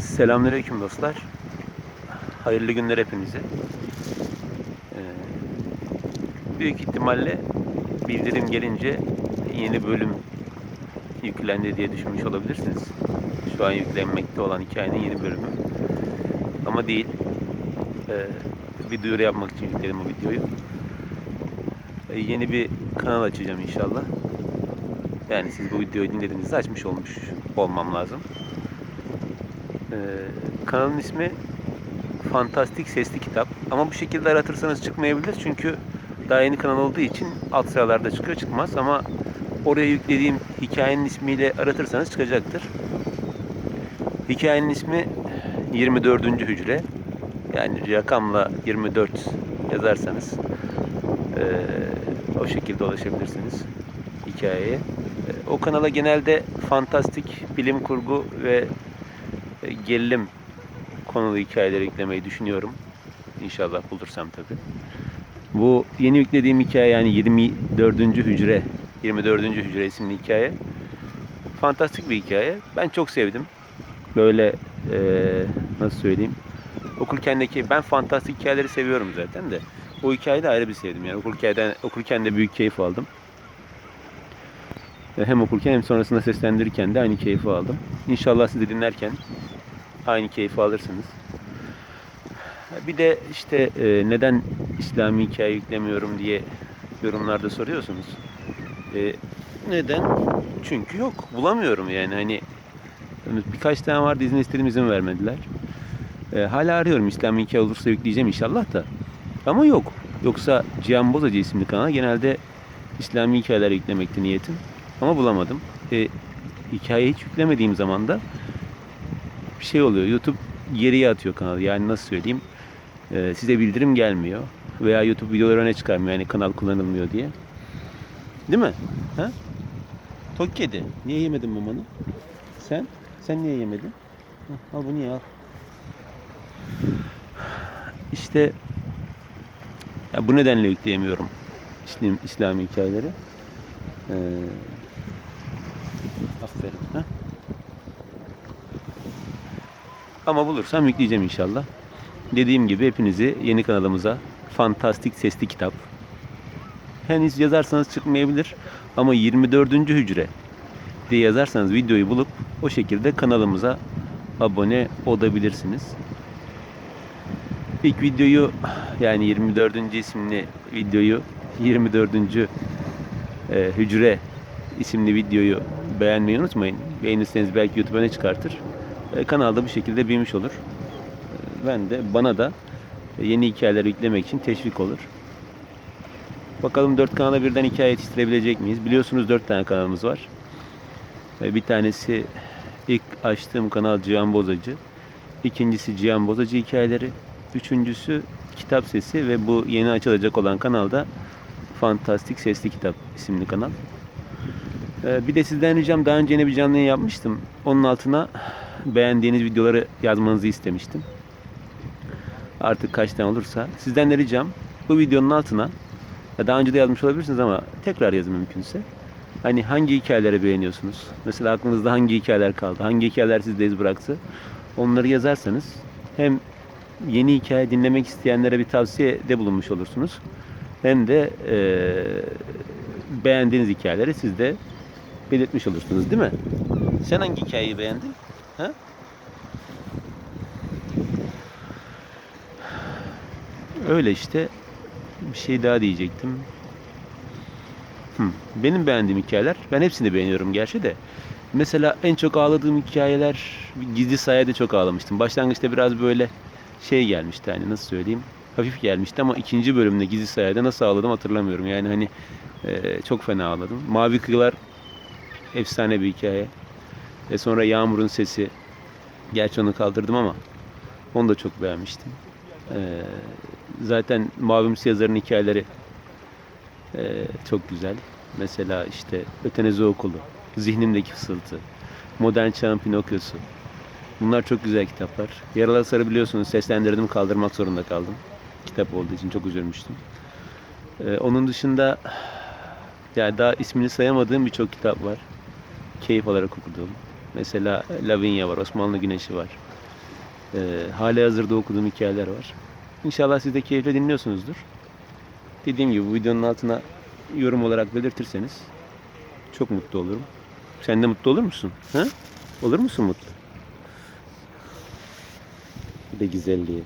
Selamünaleyküm dostlar. Hayırlı günler hepinize. Ee, büyük ihtimalle bildirim gelince yeni bölüm yüklendi diye düşünmüş olabilirsiniz. Şu an yüklenmekte olan hikayenin yeni bölümü. Ama değil. Ee, bir duyuru yapmak için yükledim bu videoyu. Ee, yeni bir kanal açacağım inşallah. Yani siz bu videoyu dinlediğinizde açmış olmuş olmam lazım. Ee, kanalın ismi Fantastik Sesli Kitap. Ama bu şekilde aratırsanız çıkmayabilir. Çünkü daha yeni kanal olduğu için alt sıralarda çıkıyor çıkmaz. Ama oraya yüklediğim hikayenin ismiyle aratırsanız çıkacaktır. Hikayenin ismi 24. Hücre. Yani rakamla 24 yazarsanız eee, o şekilde ulaşabilirsiniz hikayeye. Eee, O kanala genelde fantastik, bilim kurgu ve e, gerilim konulu hikayeleri yüklemeyi düşünüyorum. İnşallah bulursam tabi. Bu yeni yüklediğim hikaye yani 24. hücre 24. hücre isimli hikaye. Fantastik bir hikaye. Ben çok sevdim. Böyle e, nasıl söyleyeyim? Okurkendeki ben fantastik hikayeleri seviyorum zaten de. O hikayeyi de ayrı bir sevdim. Yani okurken, okurken de büyük keyif aldım. E, Hem okurken hem sonrasında seslendirirken de aynı keyfi aldım. İnşallah siz de dinlerken aynı keyfi alırsınız. Bir de işte e, neden İslami hikaye yüklemiyorum diye yorumlarda soruyorsunuz. E, neden? Çünkü yok. Bulamıyorum yani hani birkaç tane vardı izin istedim izin vermediler. Hala arıyorum İslami hikaye olursa yükleyeceğim inşallah da. Ama yok. Yoksa Cihan Bozacı isimli kanal genelde İslami hikayeler yüklemekti niyetim. Ama bulamadım. E, hikaye hiç yüklemediğim zaman da bir şey oluyor. YouTube geriye atıyor kanalı. Yani nasıl söyleyeyim? Ee, size bildirim gelmiyor. Veya YouTube videoları öne çıkarmıyor. Yani kanal kullanılmıyor diye. Değil mi? Ha? Tok kedi. Niye yemedin mamanı? Sen? Sen niye yemedin? Hah, al bunu ye al. İşte ya bu nedenle yükleyemiyorum İslam, İslami hikayeleri. Ee, aferin. Ha? Ama bulursam yükleyeceğim inşallah. Dediğim gibi hepinizi yeni kanalımıza Fantastik Sesli Kitap. Henüz yazarsanız çıkmayabilir ama 24. hücre diye yazarsanız videoyu bulup o şekilde kanalımıza abone olabilirsiniz. İlk videoyu yani 24. isimli videoyu 24. e, hücre isimli videoyu beğenmeyi unutmayın. Beğenirseniz belki YouTube öne çıkartır. E, kanalda bu şekilde büyümüş olur. E, Ben de bana da yeni hikayeler yüklemek için teşvik olur. Bakalım dört kanala birden hikaye yetiştirebilecek miyiz? Biliyorsunuz dört tane kanalımız var. E, Bir tanesi ilk açtığım kanal Cihan Bozacı. İkincisi Cihan Bozacı hikayeleri. Üçüncüsü Kitap Sesi ve bu yeni açılacak olan kanalda Fantastik Sesli Kitap isimli kanal. Ee, Bir de sizden ricam daha önce yine bir canlı yayın yapmıştım. Onun altına beğendiğiniz videoları yazmanızı istemiştim. Artık kaç tane olursa. Sizden de ricam bu videonun altına daha önce de yazmış olabilirsiniz ama tekrar yazın mümkünse. Hani hangi hikayeleri beğeniyorsunuz? Mesela aklınızda hangi hikayeler kaldı? Hangi hikayeler sizde iz bıraktı? Onları yazarsanız hem yeni hikaye dinlemek isteyenlere bir tavsiyede bulunmuş olursunuz. Hem de eee, beğendiğiniz hikayeleri siz de belirtmiş olursunuz değil mi? Sen hangi hikayeyi beğendin? Ha? Öyle işte. Bir şey daha diyecektim. Hı, Benim beğendiğim hikayeler, ben hepsini beğeniyorum gerçi de. Mesela en çok ağladığım hikayeler, Gizli Sayede çok ağlamıştım. Başlangıçta biraz böyle şey gelmişti hani nasıl söyleyeyim, hafif gelmişti ama ikinci bölümde Gizli Sayede nasıl ağladım hatırlamıyorum. Yani hani e, çok fena ağladım. Mavi Kıyılar efsane bir hikaye. Ve sonra Yağmur'un Sesi. Gerçi onu kaldırdım ama onu da çok beğenmiştim. Ee, zaten Mavimsi yazarın hikayeleri e, çok güzel. Mesela işte Ötenezi Okulu, Zihnimdeki Fısıltı, Modern Çağın Pinokyosu. Bunlar çok güzel kitaplar. Yaralı Sarı biliyorsunuz seslendirdim kaldırmak zorunda kaldım. Kitap olduğu için çok üzülmüştüm. Ee, onun dışında yani daha ismini sayamadığım birçok kitap var. Keyif alarak okuduğum. Mesela Lavinia var, Osmanlı Güneşi var. Ee, hali hazırda okuduğum hikayeler var. İnşallah siz de keyifle dinliyorsunuzdur. Dediğim gibi bu videonun altına yorum olarak belirtirseniz çok mutlu olurum. Sen de mutlu olur musun? Ha? Olur musun mutlu? Bir de güzelliği.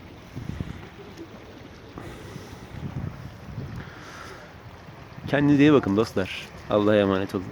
Kendinize iyi bakın dostlar. Allah'a emanet olun.